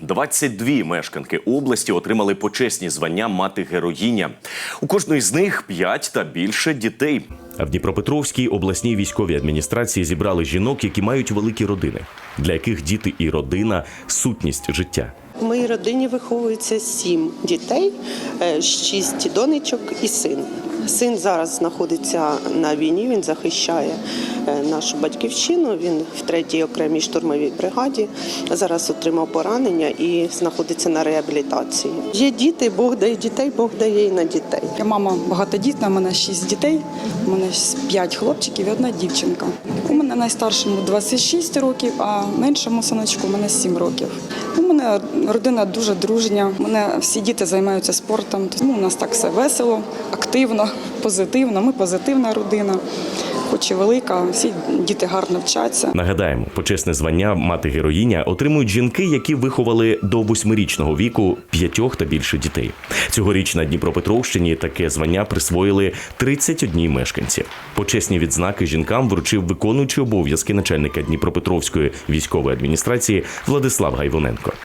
22 мешканки області отримали почесні звання мати героїня. У кожної з них 5 та більше дітей. А в Дніпропетровській обласній військовій адміністрації зібрали жінок, які мають великі родини, для яких діти і родина сутність життя. В моїй родині виховується сім дітей, е, шість донечок і син. Син зараз знаходиться на війні. Він захищає е, нашу батьківщину. Він в третій окремій штурмовій бригаді. Зараз отримав поранення і знаходиться на реабілітації. Є діти, Бог дає дітей, Бог дає і на дітей. Я мама багатодітна, у мене шість дітей, у мене п'ять хлопчиків і одна дівчинка. У мене найстаршому 26 років, а меншому синочку у мене 7 років. У мене родина дуже дружня. У мене всі діти займаються спортом. Тому у нас так все весело, активно, позитивно. Ми позитивна родина, хоч і велика, всі діти гарно вчаться. Нагадаємо, почесне звання мати героїня отримують жінки, які виховали до восьмирічного віку п'ятьох та більше дітей. Цьогоріч на Дніпропетровщині таке звання присвоїли 31 мешканці. Почесні відзнаки жінкам вручив виконуючий обов'язки начальника Дніпропетровської військової адміністрації Владислав Гайвоненко.